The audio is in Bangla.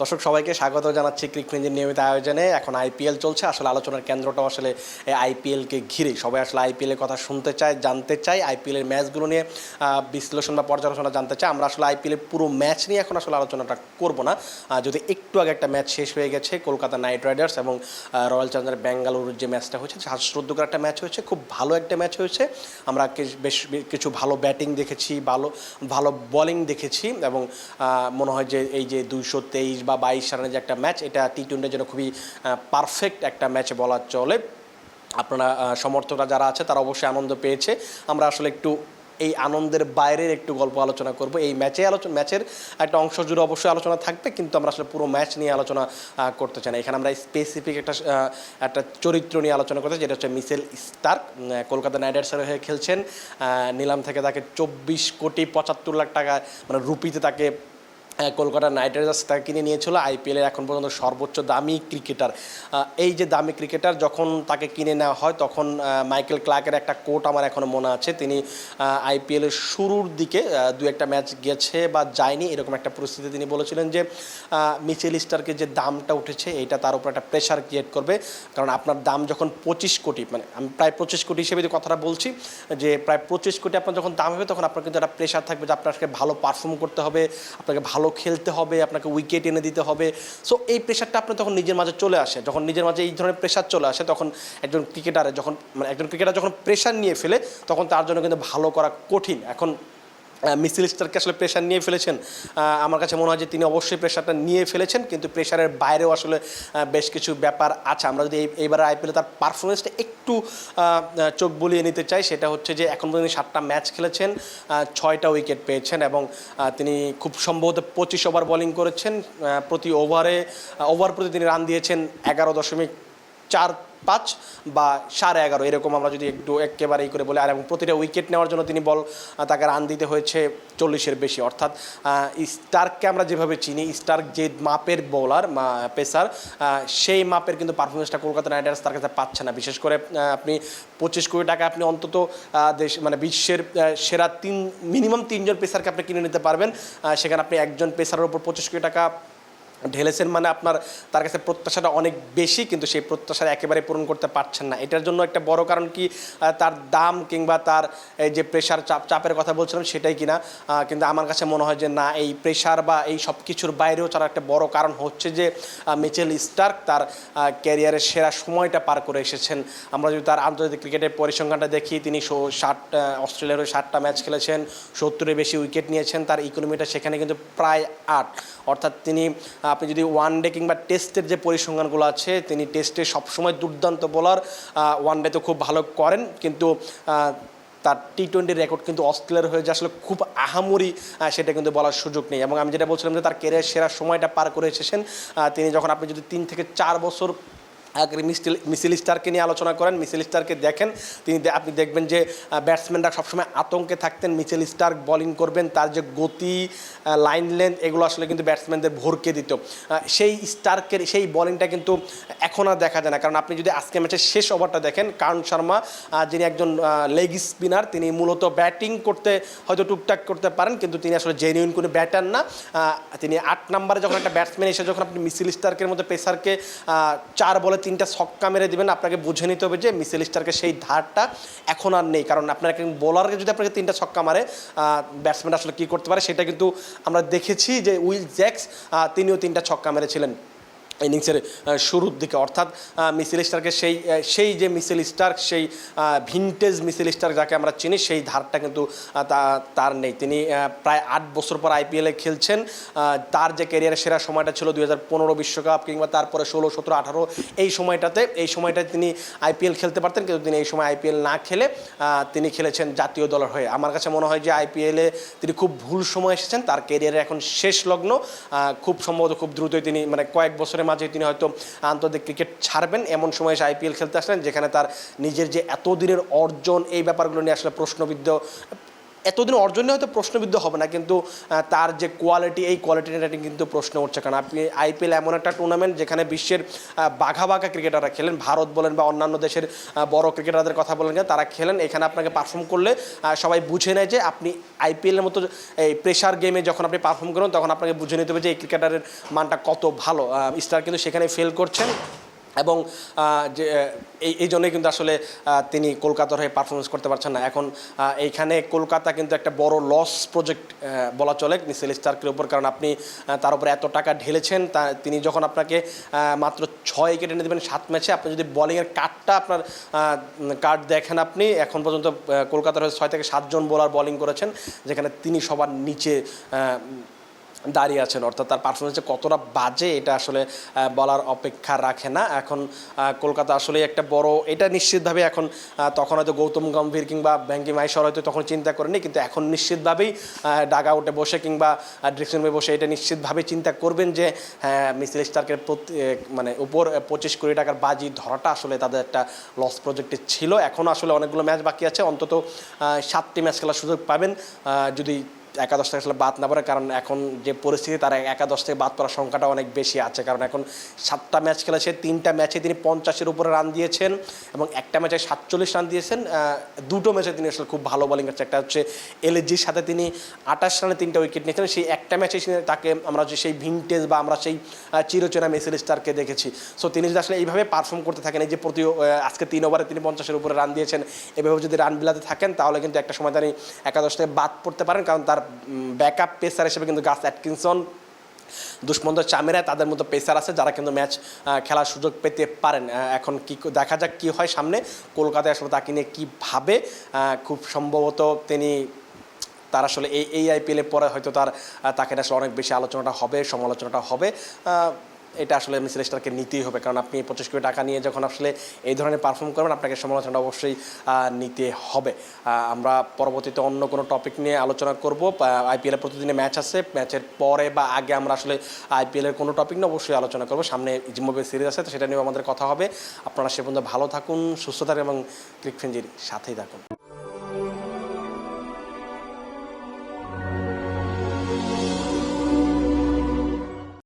দর্শক, সবাইকে স্বাগত জানাচ্ছি ক্রিকফ্রেঞ্জের নিয়মিত আয়োজনে। এখন আইপিএল চলছে, আসলে আলোচনার কেন্দ্রটাও আসলে আইপিএলকে ঘিরে। সবাই আসলে আইপিএলের কথা শুনতে চায়, জানতে চায় আইপিএলের ম্যাচগুলো নিয়ে বিশ্লেষণ বা পর্যালোচনা জানতে চায়। আমরা আসলে আইপিএলের পুরো ম্যাচ নিয়ে এখন আসলে আলোচনাটা করব না। যদি একটু আগে একটা ম্যাচ শেষ হয়ে গেছে, কলকাতা নাইট রাইডার্স এবং রয়্যাল চ্যালেঞ্জার বেঙ্গালুরুর যে ম্যাচটা হয়েছে শ্রদ্ধকর একটা ম্যাচ হয়েছে, খুব ভালো একটা ম্যাচ হয়েছে। আমরা বেশ কিছু ভালো ব্যাটিং দেখেছি, ভালো ভালো বোলিং দেখেছি এবং মনে হয় যে এই যে দুইশো তেইশ বা বাইশ রানের যে একটা ম্যাচ, এটা টি টোয়েন্টির জন্য খুবই পারফেক্ট একটা ম্যাচ বলা চলে। আপনারা সমর্থকরা যারা আছে, তারা অবশ্যই আনন্দ পেয়েছে। আমরা আসলে একটু এই আনন্দের বাইরের একটু গল্প আলোচনা করব। এই ম্যাচে আলোচনা ম্যাচের একটা অংশ জুড়ে অবশ্যই আলোচনা থাকবে, কিন্তু আমরা আসলে পুরো ম্যাচ নিয়ে আলোচনা করতে চাই না। এখানে আমরা স্পেসিফিক একটা একটা চরিত্র নিয়ে আলোচনা করতে যেটা হচ্ছে মিসেল স্টার্ক। কলকাতা নাইট রাইডার্সের হয়ে খেলছেন। নিলাম থেকে তাকে চব্বিশ কোটি পঁচাত্তর লাখ টাকা মানে রুপিতে তাকে কলকাতা নাইট রাইডার্স তাকে কিনে নিয়েছিল। আইপিএলের এখন পর্যন্ত সর্বোচ্চ দামি ক্রিকেটার। এই যে দামি ক্রিকেটার যখন তাকে কিনে নেওয়া হয়, তখন মাইকেল ক্লার্কের একটা কোট আমার এখনও মনে আছে। তিনি আইপিএলের শুরুর দিকে দু একটা ম্যাচ গেছে বা যায়নি, এরকম একটা পরিস্থিতি তিনি বলেছিলেন যে মিচেল স্টারকে যে দামটা উঠেছে এটা তার উপর একটা প্রেশার ক্রিয়েট করবে। কারণ আপনার দাম যখন পঁচিশ কোটি মানে আমি প্রায় পঁচিশ কোটি হিসেবে যে কথাটা বলছি, যে প্রায় পঁচিশ কোটি আপনার যখন দাম হবে, তখন আপনার কিন্তু একটা প্রেশার থাকবে যে আপনাকে ভালো পারফর্ম করতে হবে, আপনাকে ভালো খেলতে হবে, আপনাকে উইকেট এনে দিতে হবে। সো এই প্রেশারটা আপনার তখন নিজের মাঝে চলে আসে। যখন নিজের মাঝে এই ধরনের প্রেশার চলে আসে, তখন একজন ক্রিকেটারে যখন মানে একজন ক্রিকেটার যখন প্রেশার নিয়ে ফেলে, তখন তার জন্য কিন্তু ভালো করা কঠিন। এখন মিসিল স্টারকে আসলে প্রেশার নিয়ে ফেলেছেন। আমার কাছে মনে হয় যে তিনি অবশ্যই প্রেশারটা নিয়ে ফেলেছেন, কিন্তু প্রেশারের বাইরেও আসলে বেশ কিছু ব্যাপার আছে। আমরা যদি এই, এইবারে আইপিএলে তার পারফরমেন্সটা একটু চোখ বুলিয়ে নিতে চাই, সেটা হচ্ছে যে এখন পর্যন্ত সাতটা ম্যাচ খেলেছেন ছয়টা উইকেট পেয়েছেন এবং তিনি খুব সম্ভবত পঁচিশ ওভার বোলিং করেছেন প্রতি ওভারে ওভার প্রতি তিনি রান দিয়েছেন এগারো দশমিক চার, পাঁচ বা সাড়ে এগারো, এরকম আমরা যদি একটু একেবারেই করে বলি। আর এবং প্রতিটা উইকেট নেওয়ার জন্য তিনি বল তাকে রান দিতে হয়েছে চল্লিশের বেশি। অর্থাৎ স্টার্ককে আমরা যেভাবে চিনি স্টার্ক যে মাপের বোলার পেসার সেই মাপের কিন্তু পারফরমেন্সটা কলকাতা নাইট রাইডার্স তার কাছে পাচ্ছে না। বিশেষ করে আপনি পঁচিশ কোটি টাকা আপনি অন্তত দেশ মানে বিশ্বের সেরা তিন মিনিমাম তিনজন পেসারকে আপনি কিনে নিতে পারবেন। সেখানে আপনি একজন পেসারের উপর পঁচিশ কোটি টাকা ঢেলেছেন মানে আপনার, তার কাছে প্রত্যাশাটা অনেক বেশি, কিন্তু সেই প্রত্যাশা একেবারে পূরণ করতে পারছেন না। এটার জন্য একটা বড় কারণ কি তার দাম কিংবা তার, এই যে প্রেশার চাপ, চাপের কথা বলছিলাম সেটাই কিনা। কিন্তু আমার কাছে মনে হয় যে না, এই প্রেশার বা এই সব কিছুর বাইরেও তার একটা বড় কারণ হচ্ছে যে মিচেল স্টার্ক তার ক্যারিয়ারের সেরা সময়টা পার করে এসেছেন। আমরা যদি তার আন্তর্জাতিক ক্রিকেটের পরিসংখ্যানটা দেখি, তিনি ষাট অস্ট্রেলিয়ার হয়ে ষাটটা ম্যাচ খেলেছেন, সত্তরের বেশি উইকেট নিয়েছেন, তার ইকোনমিটা সেখানে কিন্তু প্রায় আট। অর্থাৎ তিনি আপনি যদি ওয়ান ডে কিংবা টেস্টের যে পরিসংখ্যানগুলো আছে, তিনি টেস্টে সবসময় দুর্দান্ত বোলার ওয়ান ডে তো খুব ভালো করেন, কিন্তু তার টি টোয়েন্টির রেকর্ড কিন্তু অস্ট্রেলিয়ার হয়ে যে আসলে খুব আহামরি সেটা কিন্তু বলার সুযোগ নেই। এবং আমি যেটা বলছিলাম যে, তার কেরিয়ার সেরা সময়টা পার করে এসেছেন। তিনি যখন আপনি যদি তিন থেকে চার বছর আগে মিস্টিল মিসিল স্টারকে নিয়ে আলোচনা করেন, মিসিল স্টারকে দেখেন, তিনি আপনি দেখবেন যে ব্যাটসম্যানরা সবসময় আতঙ্কে থাকতেন মিচেল স্টার বোলিং করবেন, তার যে গতি লাইন লেন্থ এগুলো আসলে কিন্তু ব্যাটসম্যানদের ভরকে দিত। সেই স্টার্কের, সেই বোলিংটা কিন্তু এখন আর দেখা যায় না। কারণ আপনি যদি আজকে ম্যাচের শেষ ওভারটা দেখেন, কারণ শর্মা যিনি একজন লেগ স্পিনার তিনি মূলত ব্যাটিং করতে, হয়তো টুকটাক করতে পারেন, কিন্তু তিনি আসলে জেনুইন কোনো ব্যাটার না। তিনি আট নম্বরে যখন একটা ব্যাটসম্যান এসে, যখন আপনি মিসিল স্টার্কের মধ্যে পেসারকে চার বলে তিনটা ছক্কা মেরে দেবেন, আপনাকে বুঝে নিতে হবে যে মিসেল স্টারকে সেই ধারটা এখন আর নেই। কারণ আপনার একজন বোলারকে যদি আপনাকে তিনটা ছক্কা মারে ব্যাটসম্যান আসলে কী করতে পারে সেটা কিন্তু আমরা দেখেছি যে উইল জ্যাক্স তিনিও তিনটা ছক্কা মেরেছিলেন। ইনিংসের শুরুর দিকে। অর্থাৎ মিসেল স্টারকে সেই সেই যে মিসেল স্টার্ক, সেই ভিনটেজ মিসেল স্টার্ক যাকে আমরা চিনি, সেই ধারটা কিন্তু তার নেই। তিনি প্রায় আট বছর পর আইপিএলে খেলছেন। তার যে ক্যারিয়ারের সেরা সময়টা ছিল দুই বিশ্বকাপ কিংবা তারপরে ষোলো, সতেরো, আঠারো, এই সময়টাতে, এই সময়টায় তিনি আইপিএল খেলতে পারতেন, কিন্তু তিনি এই সময় আইপিএল না খেলে তিনি খেলেছেন জাতীয় দলের হয়ে। আমার কাছে মনে হয় যে আইপিএলে তিনি খুব ভুল সময় এসেছেন। তার ক্যারিয়ারে এখন শেষ লগ্ন খুব সম্ভবত খুব দ্রুতই তিনি মানে কয়েক বছরের মাঝে তিনি হয়তো আন্তর্জাতিক ক্রিকেট ছাড়বেন। এমন সময় সে আইপিএল খেলতে আসলেন, যেখানে তার নিজের যে এতদিনের অর্জন, এই ব্যাপারগুলো নিয়ে আসলে প্রশ্নবিদ্ধ এতদিন অর্জনে হয়তো প্রশ্নবিদ্ধ হবে না, কিন্তু তার যে কোয়ালিটি এই কোয়ালিটিটা কিন্তু প্রশ্ন উঠছে। কারণ আপনি আইপিএল এমন একটা টুর্নামেন্ট যেখানে বিশ্বের বাঘা বাঘা ক্রিকেটাররা খেলেন, ভারত বলেন বা অন্যান্য দেশের বড় ক্রিকেটারদের কথা বলেন তারা খেলেন, এখানে আপনাকে পারফর্ম করলে সবাই বুঝে নেয় যে আপনি আইপিএলের মতো, এই প্রেশার গেমে যখন আপনি পারফর্ম করেন, তখন আপনাকে বুঝে নিতে হবে যে এই ক্রিকেটারের মানটা কত ভালো। স্টার কিন্তু সেখানে ফেল করছেন। এবং যে, এই জন্যই কিন্তু আসলে তিনি কলকাতার হয়ে পারফরমেন্স করতে পারছেন না। এখন এইখানে কলকাতা কিন্তু একটা বড় লস প্রজেক্ট বলা চলে মিসেল স্টার্কের উপর। কারণ আপনি তার উপরে এত টাকা ঢেলেছেন, তা, তিনি যখন আপনাকে মাত্র ছয় উইকেট এনে দেবেন সাত ম্যাচে আপনি যদি বলিংয়ের কার্ডটা আপনার কার্ড দেখেন আপনি, এখন পর্যন্ত কলকাতার হয়ে ছয় থেকে সাতজন বোলার বোলিং করেছেন, যেখানে তিনি সবার নিচে দাঁড়িয়ে আছেন, অর্থাৎ তার পারফরমেন্সে কতটা বাজে এটা আসলে বলার অপেক্ষা রাখে না। এখন কলকাতা আসলে একটা বড়, এটা নিশ্চিতভাবে এখন তখন হয়তো গৌতম গম্ভীর কিংবা ব্যাঙ্কি মাইশর হয়তো তখন চিন্তা করেনি, কিন্তু এখন নিশ্চিতভাবেই ডাগা উঠে বসে কিংবা ড্রেসিং রুমে বসে এটা নিশ্চিতভাবে চিন্তা করবেন যে হ্যাঁ মিসেল স্টার্কের মানে উপর পঁচিশ কোটি টাকার বাজি ধরাটা আসলে তাদের একটা লস প্রজেক্টে ছিল। এখন আসলে অনেকগুলো ম্যাচ বাকি আছে, অন্তত সাতটি ম্যাচ খেলার সুযোগ পাবেন। যদি একাদশ থেকে আসলে বাদ না পড়ে, কারণ এখন যে পরিস্থিতি, তার একাদশ থেকে বাদ পড়ার সংখ্যাটা অনেক বেশি আছে। কারণ এখন সাতটা ম্যাচ খেলেছে, তিনটা ম্যাচে তিনি পঞ্চাশের উপরে রান দিয়েছেন এবং একটা ম্যাচে সাতচল্লিশ রান দিয়েছেন। দুটো ম্যাচে তিনি আসলে খুব ভালো বোলিং করছে। একটা হচ্ছে এলএজির সাথে তিনি আঠাশ রানে তিনটা উইকেট নিয়েছেন। সেই একটা ম্যাচে তাকে আমরা যে সেই ভিনটেজ বা আমরা সেই চিরচেনা মেসেল স্টারকে দেখেছি। সো তিনি যদি আসলে এইভাবে পারফর্ম করতে থাকেন, এই যে প্রতি আজকে তিন ওভারে তিনি পঞ্চাশের উপরে রান দিয়েছেন, এভাবে যদি রান বিলাতে থাকেন, তাহলে কিন্তু একটা সময় তিনি একাদশ থেকে বাদ পড়তে পারেন। কারণ তার ব্যাকআপ পেসার হিসেবে কিন্তু গাস অ্যাটকিনসন দুষ্মন্ত চামেরা, তাদের মতো পেসার আছে যারা কিন্তু ম্যাচ খেলার সুযোগ পেতে পারেন। এখন কি দেখা যাক কি হয় সামনে। কলকাতায় আসলে তাকে নিয়ে কীভাবে খুব সম্ভবত তিনি, তার আসলে এই এই আইপিএলে পরে হয়তো তার তাকে আসলে অনেক বেশি আলোচনাটা হবে, সমালোচনাটা হবে। এটা আসলে মিসেল স্টারকে নিতেই হবে। কারণ আপনি পঁচিশ কোটি টাকা নিয়ে যখন আসলে এই ধরনের পারফর্ম করবেন, আপনাকে সমালোচনাটা অবশ্যই নিতে হবে। আমরা পরবর্তীতে অন্য কোনো টপিক নিয়ে আলোচনা করব। আইপিএলের প্রতিদিনে ম্যাচ আছে। ম্যাচের পরে বা আগে আমরা আসলে আইপিএলের কোনো টপিক নিয়ে অবশ্যই আলোচনা করব। সামনে জিম্বাবুয়ে সিরিজ আছে, তো সেটা নিয়েও আমাদের কথা হবে। আপনারা সে পর্যন্ত ভালো থাকুন, সুস্থ থাকুন এবং ক্রিকফেঞ্জির সাথেই থাকুন।